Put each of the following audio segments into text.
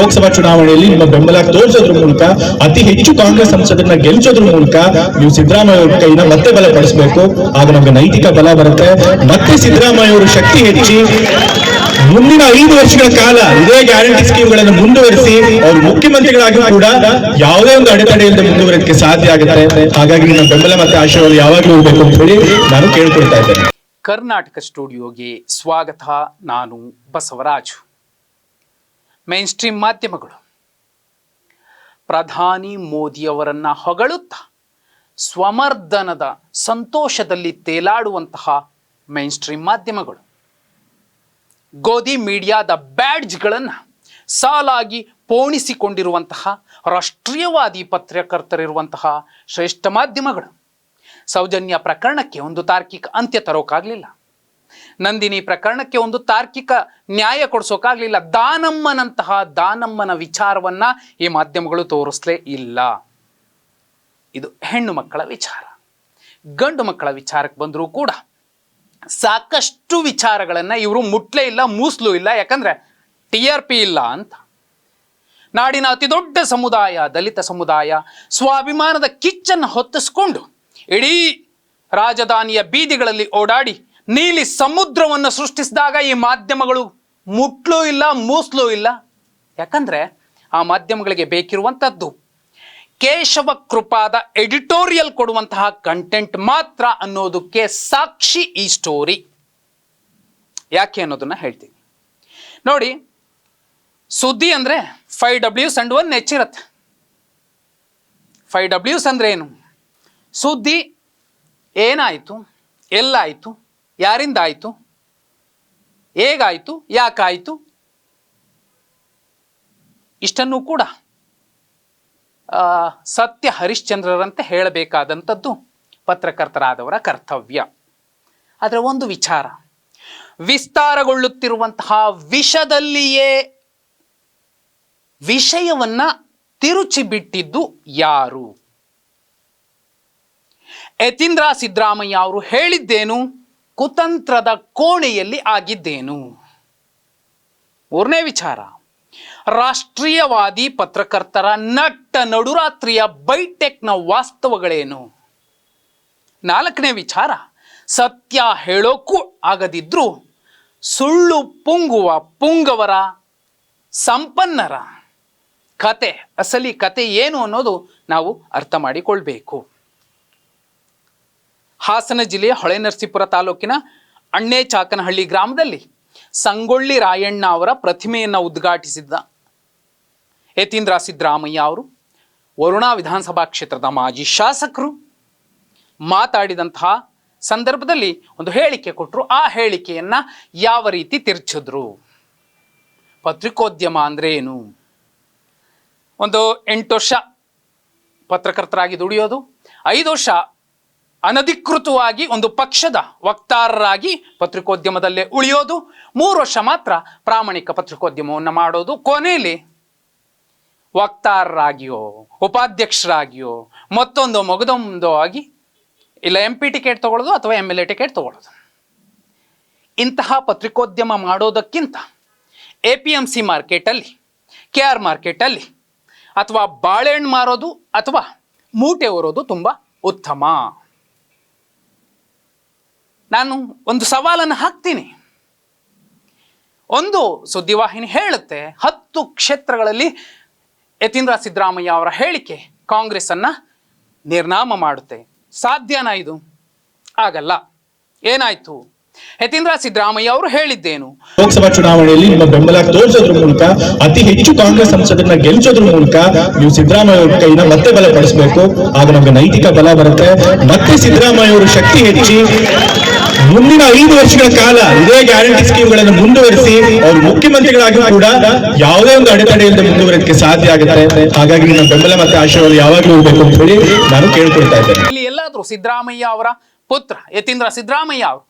ಲೋಕಸಭಾ ಚುನಾವಣೆಯಲ್ಲಿ ನಿಮ್ಮ ಬೆಂಬಲ ತೋರಿಸೋದ್ರ ಮೂಲಕ, ಅತಿ ಹೆಚ್ಚು ಕಾಂಗ್ರೆಸ್ ಸಂಸದರನ್ನ ಗೆಲ್ಲಿಸೋದ್ರ ಮೂಲಕ ನೀವು ಸಿದ್ದರಾಮಯ್ಯ ಅವ್ರ ಕೈನ ಮತ್ತೆ ಬಲಪಡಿಸಬೇಕು. ಆಗ ನಮ್ಗೆ ನೈತಿಕ ಬಲ ಬರುತ್ತೆ. ಮತ್ತೆ ಸಿದ್ದರಾಮಯ್ಯ ಅವರು ಶಕ್ತಿ ಹೆಚ್ಚಿ ಮುಂದಿನ ಐದು ವರ್ಷಗಳ ಕಾಲ ಇದೇ ಗ್ಯಾರಂಟಿ ಸ್ಕೀಮ್ಗಳನ್ನು ಮುಂದುವರಿಸಿ ಅವರು ಮುಖ್ಯಮಂತ್ರಿಗಳಾಗಿ ಕೂಡ ಯಾವುದೇ ಒಂದು ಅಡೆತಡೆಯಿಂದ ಇಲ್ಲದೆ ಸಾಧ್ಯ ಆಗುತ್ತೆ. ಹಾಗಾಗಿ ನಿಮ್ಮ ಬೆಂಬಲ ಮತ್ತೆ ಆಶೀರ್ವಾದ ಯಾವಾಗಲೂ ಇರಬೇಕು ಅಂತ ಹೇಳಿ ನಾನು ಕೇಳ್ಕೊಳ್ತಾ ಇದ್ದೇನೆ. ಕರ್ನಾಟಕ ಸ್ಟುಡಿಯೋಗೆ ಸ್ವಾಗತ. ನಾನು ಬಸವರಾಜು. ಮೈನ್ ಸ್ಟ್ರೀಮ್ ಮಾಧ್ಯಮಗಳು. ಪ್ರಧಾನಿ ಮೋದಿಯವರನ್ನು ಹೊಗಳುತ್ತಾ, ಸ್ವಮರ್ದನದ ಸಂತೋಷದಲ್ಲಿ ತೇಲಾಡುವಂತಹ ಮೈನ್ ಸ್ಟ್ರೀಮ್ ಮಾಧ್ಯಮಗಳು. ಗೋಧಿ ಮೀಡಿಯಾದ ಬ್ಯಾಡ್ಜ್ಗಳನ್ನು ಸಾಲಾಗಿ ಪೋಣಿಸಿಕೊಂಡಿರುವಂತಹ, ರಾಷ್ಟ್ರೀಯವಾದಿ ಪತ್ರಕರ್ತರಿರುವಂತಹ ಶ್ರೇಷ್ಠ ಮಾಧ್ಯಮಗಳು. ಸೌಜನ್ಯ ಪ್ರಕರಣಕ್ಕೆ ಒಂದು ತಾರ್ಕಿಕ ಅಂತ್ಯ ತರೋಕ್ಕಾಗಲಿಲ್ಲ ನಂದಿನಿ ಪ್ರಕರಣಕ್ಕೆ ಒಂದು ತಾರ್ಕಿಕ ನ್ಯಾಯ ಕೊಡಿಸೋಕ್ಕಾಗಲಿಲ್ಲ ದಾನಮ್ಮನಂತಹ ದಾನಮ್ಮನ ವಿಚಾರವನ್ನ ಈ ಮಾಧ್ಯಮಗಳು ತೋರಿಸ್ಲೇ ಇಲ್ಲ. ಇದು ಹೆಣ್ಣು ಮಕ್ಕಳ ವಿಚಾರ. ಗಂಡು ಮಕ್ಕಳ ವಿಚಾರಕ್ಕೆ ಬಂದರೂ ಕೂಡ ಸಾಕಷ್ಟು ವಿಚಾರಗಳನ್ನು ಇವರು ಮುಟ್ಲೇ ಇಲ್ಲ, ಮೂಸ್ಲು ಇಲ್ಲ. ಯಾಕಂದ್ರೆ ಟಿ ಆರ್ ಪಿ ಇಲ್ಲ ಅಂತ. ನಾಡಿನ ಅತಿ ದೊಡ್ಡ ಸಮುದಾಯ, ದಲಿತ ಸಮುದಾಯ ಸ್ವಾಭಿಮಾನದ ಕಿಚ್ಚನ್ನು ಹೊತ್ತಿಸ್ಕೊಂಡು ಇಡೀ ರಾಜಧಾನಿಯ ಬೀದಿಗಳಲ್ಲಿ ಓಡಾಡಿ ನೀಲಿ ಸಮುದ್ರವನ್ನು ಸೃಷ್ಟಿಸಿದಾಗ ಈ ಮಾಧ್ಯಮಗಳು ಮುಟ್ಲೂ ಇಲ್ಲ, ಮೂಸ್ಲೂ ಇಲ್ಲ? ಯಾಕಂದರೆ ಆ ಮಾಧ್ಯಮಗಳಿಗೆ ಬೇಕಿರುವಂಥದ್ದು. ಕೇಶವ ಕೃಪಾದ ಎಡಿಟೋರಿಯಲ್ ಕೊಡುವಂತಹ ಕಂಟೆಂಟ್ ಮಾತ್ರ ಅನ್ನೋದಕ್ಕೆ ಸಾಕ್ಷಿ ಈ ಸ್ಟೋರಿ ಯಾಕೆ ಅನ್ನೋದನ್ನ ಹೇಳ್ತೀನಿ. ನೋಡಿ, ಸುದ್ದಿ ಅಂದ್ರೆ ಫೈವ್ ಡಬ್ಲ್ಯೂಸ್ ಅಂಡ್ ಒನ್ ಹೆಚ್ಚಿರತ್ತೆ ಫೈವ್ ಡಬ್ಲ್ಯೂಸ್ ಅಂದ್ರೆ ಏನು? ಸುದ್ದಿ ಏನಾಯಿತು? ಎಲ್ಲಾಯಿತು? ಯಾರಿಂದ ಆಯಿತು ಹೇಗಾಯಿತು? ಯಾಕಾಯಿತು? ಇಷ್ಟನ್ನು ಕೂಡ ಸತ್ಯ ಹರಿಶ್ಚಂದ್ರರಂತೆ ಹೇಳಬೇಕಾದಂಥದ್ದು ಪತ್ರಕರ್ತರಾದವರ ಕರ್ತವ್ಯ. ಆದರೆ ಒಂದು ವಿಚಾರ, ವಿಸ್ತಾರಗೊಳ್ಳುತ್ತಿರುವಂತಹ ವಿಷದಲ್ಲಿಯೇ ವಿಷಯವನ್ನ ತಿರುಚಿ ಬಿಟ್ಟಿದ್ದು ಯಾರು? ಯತೀಂದ್ರ ಸಿದ್ದರಾಮಯ್ಯ ಅವರು ಹೇಳಿದ್ದೇನು? ಕುತಂತ್ರದ ಕೋಣೆಯಲ್ಲಿ ಆಗಿದ್ದೇನು? ಮೂರನೇ ವಿಚಾರ. ರಾಷ್ಟ್ರೀಯವಾದಿ ಪತ್ರಕರ್ತರ ನಟ್ಟ ನಡುರಾತ್ರಿಯ ಬೈಟೆಕ್ನ ವಾಸ್ತವಗಳೇನು? ನಾಲ್ಕನೇ ವಿಚಾರ. ಸತ್ಯ ಹೇಳೋಕ್ಕೂ ಆಗದಿದ್ರೂ ಸುಳ್ಳು ಪುಂಗುವ ಪುಂಗವರ ಸಂಪನ್ನರ. ಕತೆ, ಅಸಲಿ ಕತೆ ಏನು ಅನ್ನೋದು ನಾವು ಅರ್ಥ ಮಾಡಿಕೊಳ್ಬೇಕು. ಹಾಸನ ಜಿಲ್ಲೆಯ ಹೊಳೆನರಸೀಪುರ ತಾಲೂಕಿನ ಅಣ್ಣೆ ಚಾಕನಹಳ್ಳಿ ಗ್ರಾಮದಲ್ಲಿ ಸಂಗೊಳ್ಳಿ ರಾಯಣ್ಣ ಅವರ ಪ್ರತಿಮೆಯನ್ನು ಉದ್ಘಾಟಿಸಿದ್ದ ಯತೀಂದ್ರ ಸಿದ್ದರಾಮಯ್ಯ ಅವರು, ವರುಣಾ ವಿಧಾನಸಭಾ ಕ್ಷೇತ್ರದ ಮಾಜಿ ಶಾಸಕರು ಮಾತಾಡಿದಂತಹ ಸಂದರ್ಭದಲ್ಲಿ ಒಂದು ಹೇಳಿಕೆ ಕೊಟ್ಟರು ಆ ಹೇಳಿಕೆಯನ್ನು ಯಾವ ರೀತಿ ತಿರ್ಚಿದ್ರು? ಪತ್ರಿಕೋದ್ಯಮ ಅಂದರೆ ಏನು? ಒಂದು ಎಂಟು ವರ್ಷ ಪತ್ರಕರ್ತರಾಗಿ ದುಡಿಯೋದು, ಐದು ವರ್ಷ ಅನಧಿಕೃತವಾಗಿ ಒಂದು ಪಕ್ಷದ ವಕ್ತಾರರಾಗಿ ಪತ್ರಿಕೋದ್ಯಮದಲ್ಲೇ ಉಳಿಯೋದು, ಮೂರು ವರ್ಷ ಮಾತ್ರ ಪ್ರಾಮಾಣಿಕ ಪತ್ರಿಕೋದ್ಯಮವನ್ನು ಮಾಡೋದು ಕೊನೆಯಲ್ಲಿ ವಕ್ತಾರರಾಗಿಯೋ, ಉಪಾಧ್ಯಕ್ಷರಾಗಿಯೋ, ಮತ್ತೊಂದು ಮೊಗದೊಂದು ಆಗಿ ಇಲ್ಲ ಎಂ ಪಿ ಟಿಕೆಟ್ ತಗೊಳ್ಳೋದು ಅಥವಾ ಎಂ ಎಲ್ ಎ ಟಿಕೆಟ್ ತಗೊಳ್ಳೋದು. ಇಂತಹ ಪತ್ರಿಕೋದ್ಯಮ ಮಾಡೋದಕ್ಕಿಂತ ಎ ಪಿ ಎಂ ಸಿ ಮಾರ್ಕೆಟಲ್ಲಿ ಕೆ ಆರ್ ಮಾರ್ಕೆಟಲ್ಲಿ ಅಥವಾ ಬಾಳೆಹಣ್ಣು ಮಾರೋದು ಅಥವಾ ಮೂಟೆ ಓರೋದು ತುಂಬ ಉತ್ತಮ. ನಾನು ಒಂದು ಸವಾಲನ್ನು ಹಾಕ್ತೀನಿ. ಒಂದು ಸುದ್ದಿವಾಹಿನಿ ಹೇಳುತ್ತೆ, ಹತ್ತು ಕ್ಷೇತ್ರಗಳಲ್ಲಿ ಯತೀಂದ್ರ ಸಿದ್ದರಾಮಯ್ಯ ಅವರ ಹೇಳಿಕೆ ಕಾಂಗ್ರೆಸ್ ಅನ್ನ ನಿರ್ನಾಮ ಮಾಡುತ್ತೆ. ಸಾಧ್ಯನಾ ಇದು? ಆಗಲ್ಲ. ಏನಾಯ್ತು? ಯತೀಂದ್ರ ಸಿದ್ದರಾಮಯ್ಯ ಅವರು ಹೇಳಿದ್ದೇನು? ಲೋಕಸಭಾ ಚುನಾವಣೆಯಲ್ಲಿ ನಿಮ್ಮ ಬೆಂಬಲ ತೋರಿಸೋದ್ರ ಮೂಲಕ ಅತಿ ಹೆಚ್ಚು ಕಾಂಗ್ರೆಸ್ ಸಂಸದರನ್ನ ಗೆಲ್ಲಿಸೋದ್ರ ಮೂಲಕ ನೀವು ಸಿದ್ದರಾಮಯ್ಯ ಅವರ ಕೈನ ಮತ್ತೆ ಬಲಪಡಿಸಬೇಕು. ಆಗ ನಮಗೆ ನೈತಿಕ ಬಲ ಬರುತ್ತೆ. ಮತ್ತೆ ಸಿದ್ದರಾಮಯ್ಯ ಅವರು ಶಕ್ತಿ ಹೆಚ್ಚಿ ಮುಂದಿನ ಐದು ವರ್ಷಗಳ ಕಾಲ ಇದೇ ಗ್ಯಾರಂಟಿ ಸ್ಕೀಮ್ಗಳನ್ನು ಮುಂದುವರಿಸಿ ಅವರು ಮುಖ್ಯಮಂತ್ರಿಗಳಾಗಿ ಕೂಡ ಯಾವುದೇ ಒಂದು ಅಡೆತಡೆಯಿಂದ ಇಲ್ಲದೆ ಮುಂದುವರಿಯೋದಕ್ಕೆ ಸಾಧ್ಯ ಆಗುತ್ತೆ. ಹಾಗಾಗಿ ನಿಮ್ಮ ಬೆಂಬಲ ಮತ್ತೆ ಆಶೀರ್ವಾದ ಯಾವಾಗಲೂ ಇರಬೇಕು ಅಂತ ಹೇಳಿ ನಾನು ಕೇಳ್ಕೊಳ್ತಾ ಇದ್ದೇನೆ. ಇಲ್ಲಿ ಎಲ್ಲಾದ್ರೂ ಸಿದ್ದರಾಮಯ್ಯ ಅವರ ಪುತ್ರ ಯತೀಂದ್ರ ಸಿದ್ದರಾಮಯ್ಯ ಅವರು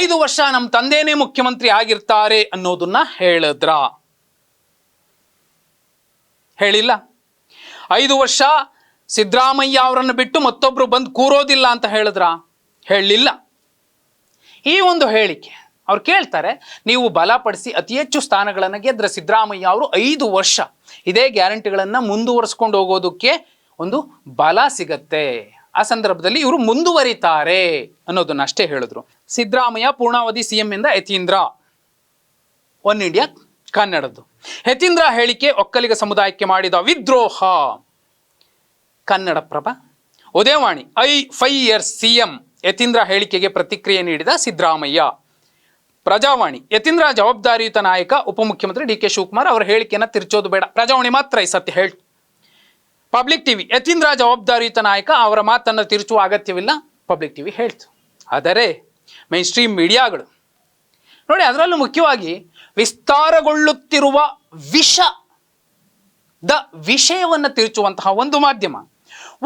ಐದು ವರ್ಷ ನಮ್ಮ ತಂದೆನೇ ಮುಖ್ಯಮಂತ್ರಿ ಆಗಿರ್ತಾರೆ ಅನ್ನೋದನ್ನ ಹೇಳಿದ್ರ? ಹೇಳಿಲ್ಲ. ಐದು ವರ್ಷ ಸಿದ್ದರಾಮಯ್ಯ ಅವರನ್ನು ಬಿಟ್ಟು ಮತ್ತೊಬ್ರು ಬಂದು ಕೂರೋದಿಲ್ಲ ಅಂತ ಹೇಳಿದ್ರ? ಹೇಳಲಿಲ್ಲ ಈ ಒಂದು ಹೇಳಿಕೆ, ಅವ್ರು ಕೇಳ್ತಾರೆ, ನೀವು ಬಲಪಡಿಸಿ ಅತಿ ಹೆಚ್ಚು ಸ್ಥಾನಗಳನ್ನು ಗೆದ್ರೆ ಸಿದ್ದರಾಮಯ್ಯ ಅವರು ಐದು ವರ್ಷ, ಇದೇ ಗ್ಯಾರಂಟಿಗಳನ್ನು ಮುಂದುವರಿಸ್ಕೊಂಡು ಹೋಗೋದಕ್ಕೆ ಒಂದು ಬಲ ಸಿಗತ್ತೆ. ಆ ಸಂದರ್ಭದಲ್ಲಿ ಇವರು ಮುಂದುವರಿತಾರೆ ಅನ್ನೋದನ್ನ ಅಷ್ಟೇ ಹೇಳಿದ್ರು. ಸಿದ್ದರಾಮಯ್ಯ ಪೂರ್ಣಾವಧಿ ಸಿಎಂ ಇಂದ ಯತೀಂದ್ರ. ಒನ್ ಇಂಡಿಯಾ ಕನ್ನಡದ್ದು. ಯತೀಂದ್ರ ಹೇಳಿಕೆ ಒಕ್ಕಲಿಗ ಸಮುದಾಯಕ್ಕೆ ಮಾಡಿದ ವಿದ್ರೋಹ. Kannadaprabha. Udayavani, I five years C M Yathindra ಹೇಳಿಕೆಗೆ ಪ್ರತಿಕ್ರಿಯೆ ನೀಡಿದ ಸಿದ್ದರಾಮಯ್ಯ. ಪ್ರಜಾವಾಣಿ, ಯತೀಂದ್ರ ಜವಾಬ್ದಾರಿಯುತ ನಾಯಕ ಉಪಮುಖ್ಯಮಂತ್ರಿ ಡಿ ಕೆ ಶಿವಕುಮಾರ್ ಅವರ ಹೇಳಿಕೆಯನ್ನು ತಿರ್ಚೋದು ಬೇಡ. ಪ್ರಜಾವಾಣಿ ಮಾತ್ರ ಈ ಸತ್ಯ ಹೇಳ್ ಪಬ್ಲಿಕ್ ಟಿವಿ. ಯತೀಂದ್ರ ಜವಾಬ್ದಾರಿಯುತ ನಾಯಕ, ಅವರ ಮಾತನ್ನು ತಿರುಚುವ ಅಗತ್ಯವಿಲ್ಲ. ಪಬ್ಲಿಕ್ ಟಿವಿ ಹೇಳ್ತು. ಆದರೆ ಮೈನ್ ಸ್ಟ್ರೀಮ್ ಮೀಡಿಯಾಗಳು, ನೋಡಿ ಅದರಲ್ಲೂ ಮುಖ್ಯವಾಗಿ ವಿಸ್ತಾರಗೊಳ್ಳುತ್ತಿರುವ ವಿಷ, ದ ವಿಷಯವನ್ನು ತಿರುಚುವಂತಹ ಒಂದು ಮಾಧ್ಯಮ.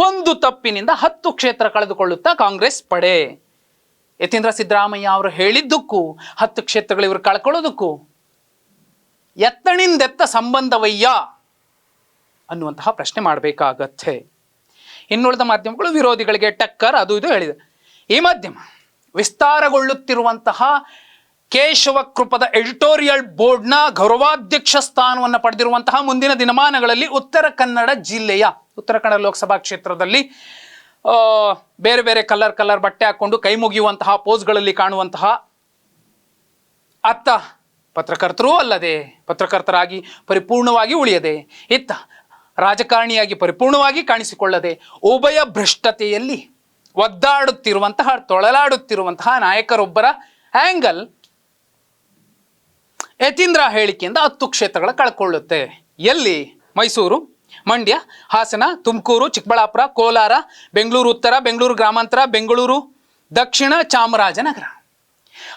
ಒಂದು ತಪ್ಪಿನಿಂದ ಹತ್ತು ಕ್ಷೇತ್ರ ಕಳೆದುಕೊಳ್ಳುತ್ತಾ ಕಾಂಗ್ರೆಸ್ ಪಡೆ. ಯತೀಂದ್ರ ಸಿದ್ದರಾಮಯ್ಯ ಅವರು ಹೇಳಿದ್ದಕ್ಕೂ, ಹತ್ತು ಕ್ಷೇತ್ರಗಳು ಇವರು ಕಳ್ಕೊಳ್ಳೋದಕ್ಕೂ ಎತ್ತಣಿಂದೆತ್ತ ಸಂಬಂಧವಯ್ಯ. ಅನ್ನುವಂತಹ ಪ್ರಶ್ನೆ ಮಾಡಬೇಕಾಗತ್ತೆ. ಇನ್ನುಳಿದ ಮಾಧ್ಯಮಗಳು ವಿರೋಧಿಗಳಿಗೆ ಟಕ್ಕರ್, ಅದು ಇದು ಹೇಳಿದೆ. ಈ ಮಾಧ್ಯಮ ವಿಸ್ತಾರಗೊಳ್ಳುತ್ತಿರುವಂತಹ ಕೇಶವ ಕೃಪದ ಎಡಿಟೋರಿಯಲ್ ಬೋರ್ಡ್ನ ಗೌರವಾಧ್ಯಕ್ಷ ಸ್ಥಾನವನ್ನು ಪಡೆದಿರುವಂತಹ ಮುಂದಿನ ದಿನಮಾನಗಳಲ್ಲಿ ಉತ್ತರ ಕನ್ನಡ ಜಿಲ್ಲೆಯ, ಉತ್ತರ ಕನ್ನಡ ಲೋಕಸಭಾ ಕ್ಷೇತ್ರದಲ್ಲಿ ಬೇರೆ ಬೇರೆ ಕಲರ್ ಕಲರ್ ಬಟ್ಟೆ ಹಾಕ್ಕೊಂಡು ಕೈ ಮುಗಿಯುವಂತಹ ಪೋಸ್ಗಳಲ್ಲಿ ಕಾಣುವಂತಹ ಅತ್ತ ಪತ್ರಕರ್ತರೂ ಅಲ್ಲದೆ ಪತ್ರಕರ್ತರಾಗಿ ಪರಿಪೂರ್ಣವಾಗಿ ಉಳಿಯದೆ ಇತ್ತ ರಾಜಕಾರಣಿಯಾಗಿ ಪರಿಪೂರ್ಣವಾಗಿ ಕಾಣಿಸಿಕೊಳ್ಳದೆ ಉಭಯ ಭ್ರಷ್ಟತೆಯಲ್ಲಿ ಒದ್ದಾಡುತ್ತಿರುವಂತಹ, ತೊಳಲಾಡುತ್ತಿರುವಂತಹ ನಾಯಕರೊಬ್ಬರ ಆ್ಯಂಗಲ್ ಯತೀಂದ್ರ ಹೇಳಿಕೆಯಿಂದ ಹತ್ತು ಕ್ಷೇತ್ರಗಳ ಕಳ್ಕೊಳ್ಳುತ್ತೆ. ಎಲ್ಲಿ? ಮೈಸೂರು, ಮಂಡ್ಯ, ಹಾಸನ, ತುಮಕೂರು, ಚಿಕ್ಕಬಳ್ಳಾಪುರ, ಕೋಲಾರ, ಬೆಂಗಳೂರು ಉತ್ತರ, ಬೆಂಗಳೂರು ಗ್ರಾಮಾಂತರ, ಬೆಂಗಳೂರು ದಕ್ಷಿಣ ಚಾಮರಾಜನಗರ.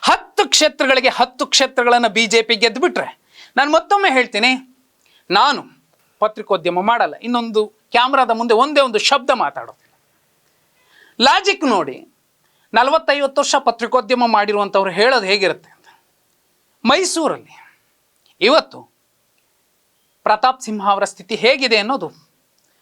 ಹತ್ತು ಕ್ಷೇತ್ರಗಳಿಗೆ ಹತ್ತು ಕ್ಷೇತ್ರಗಳನ್ನು ಬಿ ಜೆ ಪಿ ಗೆದ್ದು ಬಿಟ್ರೆ ನಾನು ಮತ್ತೊಮ್ಮೆ ಹೇಳ್ತೀನಿ. ನಾನು ಪತ್ರಿಕೋದ್ಯಮ ಮಾಡಲ್ಲ. ಇನ್ನೊಂದು ಕ್ಯಾಮ್ರಾದ ಮುಂದೆ ಒಂದೇ ಒಂದು ಶಬ್ದ ಮಾತಾಡೋದು. ಲಾಜಿಕ್ ನೋಡಿ, ನಲವತ್ತೈವತ್ತು ವರ್ಷ ಪತ್ರಿಕೋದ್ಯಮ ಮಾಡಿರುವಂಥವ್ರು ಹೇಳೋದು ಹೇಗಿರುತ್ತೆ ಅಂತ. ಮೈಸೂರಲ್ಲಿ ಇವತ್ತು ಪ್ರತಾಪ್ ಸಿಂಹ ಅವರ ಸ್ಥಿತಿ ಹೇಗಿದೆ ಅನ್ನೋದು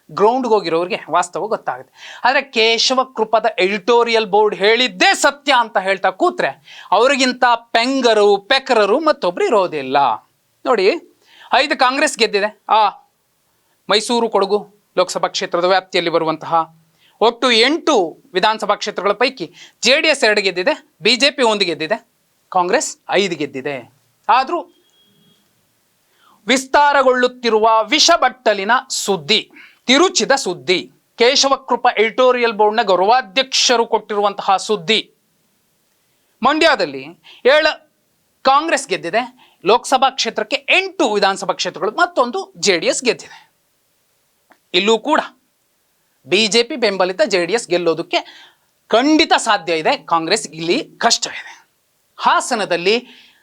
ಗ್ರೌಂಡ್ಗೆ ಹೋಗಿರೋರಿಗೆ ವಾಸ್ತವ ಗೊತ್ತಾಗುತ್ತೆ. ಆದರೆ ಕೇಶವ ಕೃಪದ ಎಡಿಟೋರಿಯಲ್ ಬೋರ್ಡ್ ಹೇಳಿದ್ದೇ ಸತ್ಯ ಅಂತ ಹೇಳ್ತಾ ಕೂತ್ರೆ ಅವರಿಗಿಂತ ಪೆಂಗರು, ಪೆಕರರು ಮತ್ತೊಬ್ರು ಇರೋದಿಲ್ಲ. ನೋಡಿ, ಐದು ಕಾಂಗ್ರೆಸ್ ಗೆದ್ದಿದೆ. ಆ ಮೈಸೂರು ಕೊಡಗು ಲೋಕಸಭಾ ಕ್ಷೇತ್ರದ ವ್ಯಾಪ್ತಿಯಲ್ಲಿ ಬರುವಂತಹ ಒಟ್ಟು ಎಂಟು ವಿಧಾನಸಭಾ ಕ್ಷೇತ್ರಗಳ ಪೈಕಿ ಜೆ ಡಿ ಎಸ್ ಎರಡು ಗೆದ್ದಿದೆ ಬಿ ಜೆ ಪಿ ಒಂದು ಗೆದ್ದಿದೆ, ಕಾಂಗ್ರೆಸ್ ಐದು ಗೆದ್ದಿದೆ. ಆದರೂ ವಿಸ್ತಾರಗೊಳ್ಳುತ್ತಿರುವ ವಿಷಬಟ್ಟಲಿನ ಸುದ್ದಿ, ತಿರುಚಿದ ಸುದ್ದಿ, ಕೇಶವಕೃಪ ಎಡಿಟೋರಿಯಲ್ ಬೋರ್ಡ್ನ ಗೌರವಾಧ್ಯಕ್ಷರು ಕೊಟ್ಟಿರುವಂತಹ ಸುದ್ದಿ, ಮಂಡ್ಯದಲ್ಲಿ ಏಳು ಕಾಂಗ್ರೆಸ್ ಗೆದ್ದಿದೆ, ಲೋಕಸಭಾ ಕ್ಷೇತ್ರಕ್ಕೆ ಎಂಟು ವಿಧಾನಸಭಾ ಕ್ಷೇತ್ರಗಳು ಮತ್ತೊಂದು ಜೆ ಎಸ್ ಗೆದ್ದಿದೆ. ಇಲ್ಲೂ ಕೂಡ ಬಿ ಜೆ ಪಿ ಬೆಂಬಲಿತ ಜೆ ಡಿ ಎಸ್ ಗೆಲ್ಲೋದಕ್ಕೆ ಖಂಡಿತ ಸಾಧ್ಯ ಇದೆ. ಕಾಂಗ್ರೆಸ್ ಇಲ್ಲಿ ಕಷ್ಟ ಇದೆ ಹಾಸನದಲ್ಲಿ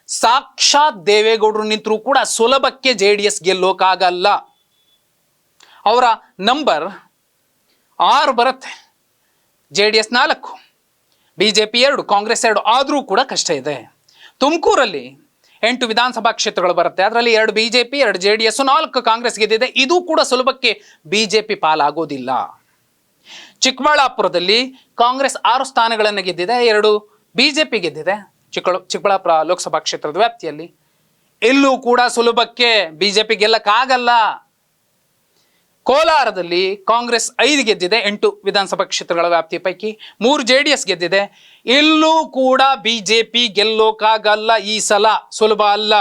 ಸಾಕ್ಷಾತ್ ದೇವೇಗೌಡರು ನಿಂತರೂ ಕೂಡ ಸುಲಭಕ್ಕೆ ಜೆ ಡಿ ಎಸ್ ಗೆಲ್ಲೋಕ್ಕಾಗಲ್ಲ ಅವರ ನಂಬರ್ ಆರು ಬರುತ್ತೆ. ಜೆ ಡಿ ಎಸ್ ನಾಲ್ಕು ಬಿ ಜೆ ಪಿ ಎರಡು, ಕಾಂಗ್ರೆಸ್ ಎರಡು ಆದರೂ ಕೂಡ ಕಷ್ಟ ಇದೆ. ತುಮಕೂರಲ್ಲಿ ಎಂಟು ವಿಧಾನಸಭಾ ಕ್ಷೇತ್ರಗಳು ಬರುತ್ತೆ. ಅದರಲ್ಲಿ ಎರಡು ಬಿ ಜೆ ಪಿ ಎರಡು ಜೆ ಡಿ ಎಸ್ ನಾಲ್ಕು ಕಾಂಗ್ರೆಸ್ ಗೆದ್ದಿದೆ ಇದು ಕೂಡ ಸುಲಭಕ್ಕೆ ಬಿ ಜೆ ಪಿ ಪಾಲಾಗೋದಿಲ್ಲ. ಚಿಕ್ಕಬಳ್ಳಾಪುರದಲ್ಲಿ ಕಾಂಗ್ರೆಸ್ ಆರು ಸ್ಥಾನಗಳನ್ನು ಗೆದ್ದಿದೆ. ಎರಡು ಬಿ ಜೆ ಪಿ ಗೆದ್ದಿದೆ. ಚಿಕ್ಕ ಚಿಕ್ಕಬಳ್ಳಾಪುರ ಲೋಕಸಭಾ ಕ್ಷೇತ್ರದ ವ್ಯಾಪ್ತಿಯಲ್ಲಿ. ಎಲ್ಲೂ ಕೂಡ ಸುಲಭಕ್ಕೆ ಬಿ ಜೆ ಪಿ ಗೆಲ್ಲಕ್ಕಾಗಲ್ಲ. ಕೋಲಾರದಲ್ಲಿ ಕಾಂಗ್ರೆಸ್ ಐದು ಗೆದ್ದಿದೆ, ಎಂಟು ವಿಧಾನಸಭಾ ಕ್ಷೇತ್ರಗಳ ವ್ಯಾಪ್ತಿಯ ಪೈಕಿ ಮೂರು ಜೆ ಡಿ ಎಸ್ ಗೆದ್ದಿದೆ. ಇಲ್ಲೂ ಕೂಡ ಬಿ ಜೆ ಪಿ ಗೆಲ್ಲೋಕಾಗಲ್ಲ ಈ ಸಲ, ಸುಲಭ ಅಲ್ಲ.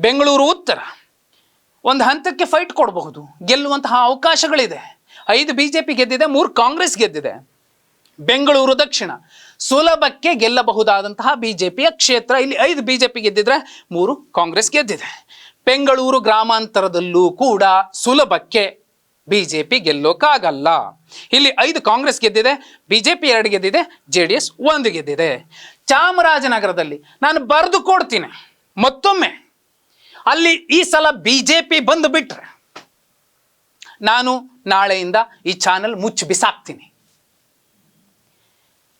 ಬೆಂಗಳೂರು ಉತ್ತರ, ಒಂದು ಹಂತಕ್ಕೆ ಫೈಟ್ ಕೊಡಬಹುದು, ಗೆಲ್ಲುವಂತಹ ಅವಕಾಶಗಳಿದೆ. ಐದು ಬಿ ಜೆ ಪಿ ಗೆದ್ದಿದೆ, ಮೂರು ಕಾಂಗ್ರೆಸ್ ಗೆದ್ದಿದೆ. ಬೆಂಗಳೂರು ದಕ್ಷಿಣ, ಸುಲಭಕ್ಕೆ ಗೆಲ್ಲಬಹುದಾದಂತಹ ಬಿ ಜೆ ಪಿಯ ಕ್ಷೇತ್ರ. ಇಲ್ಲಿ ಐದು ಬಿ ಜೆ ಪಿ ಗೆದ್ದಿದ್ರೆ ಮೂರು ಕಾಂಗ್ರೆಸ್ ಗೆದ್ದಿದೆ. ಬೆಂಗಳೂರು ಗ್ರಾಮಾಂತರದಲ್ಲೂ ಕೂಡ ಸುಲಭಕ್ಕೆ ಬಿಜೆಪಿ ಗೆಲ್ಲೋಕ್ಕಾಗಲ್ಲ ಇಲ್ಲಿ ಐದು ಕಾಂಗ್ರೆಸ್ ಗೆದ್ದಿದೆ, ಬಿಜೆಪಿ ಎರಡು ಗೆದ್ದಿದೆ ಜೆ ಡಿ ಎಸ್ ಒಂದು ಗೆದ್ದಿದೆ. ಚಾಮರಾಜನಗರದಲ್ಲಿ ನಾನು ಬರೆದು ಕೊಡ್ತೀನಿ ಮತ್ತೊಮ್ಮೆ. ಅಲ್ಲಿ ಈ ಸಲ ಬಿಜೆಪಿ ಬಂದು ಬಿಟ್ರೆ ನಾನು ನಾಳೆಯಿಂದ ಈ ಚಾನೆಲ್ ಮುಚ್ಚಿ ಬಿಸಾಕ್ತೀನಿ.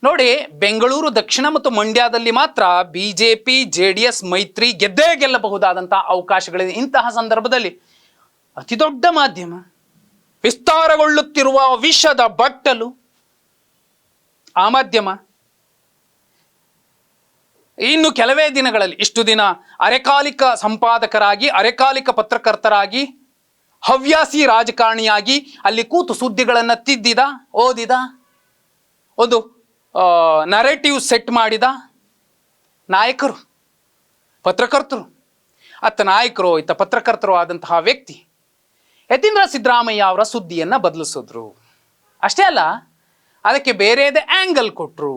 ನೋಡಿ, ಬೆಂಗಳೂರು, ದಕ್ಷಿಣ ಮತ್ತು ಮಂಡ್ಯದಲ್ಲಿ ಮಾತ್ರ ಬಿಜೆಪಿ ಜೆ ಡಿ ಎಸ್ ಮೈತ್ರಿ ಗೆದ್ದೇ ಗೆಲ್ಲಬಹುದಾದಂತಹ ಅವಕಾಶಗಳಿದೆ ಇಂತಹ ಸಂದರ್ಭದಲ್ಲಿ. ಅತಿ ದೊಡ್ಡ ಮಾಧ್ಯಮ, ವಿಸ್ತಾರಗೊಳ್ಳುತ್ತಿರುವ ವಿಷದ ಬಟ್ಟಲು, ಆ ಮಾಧ್ಯಮ. ಇನ್ನು ಕೆಲವೇ ದಿನಗಳಲ್ಲಿ, ಇಷ್ಟು ದಿನ ಅರೆಕಾಲಿಕ ಸಂಪಾದಕರಾಗಿ, ಅರೆಕಾಲಿಕ ಪತ್ರಕರ್ತರಾಗಿ, ಹವ್ಯಾಸಿ ರಾಜಕಾರಣಿಯಾಗಿ ಅಲ್ಲಿ ಕೂತು ಸುದ್ದಿಗಳನ್ನು ತಿದ್ದಿದ, ಓದಿದ? ಒಂದು ನರೇಟಿವ್ ಸೆಟ್ ಮಾಡಿದ ನಾಯಕರು, ಪತ್ರಕರ್ತರು. ಅತ್ತ ನಾಯಕರು ಇತ್ತ ಪತ್ರಕರ್ತರು ಆದಂತಹ ವ್ಯಕ್ತಿ ಯತೀಂದ್ರ ಸಿದ್ದರಾಮಯ್ಯ ಅವರ ಸುದ್ದಿಯನ್ನು ಬದಲಿಸಿದ್ರು. ಅಷ್ಟೇ ಅಲ್ಲ, ಅದಕ್ಕೆ ಬೇರೆದೇ ಆ್ಯಂಗಲ್ ಕೊಟ್ಟರು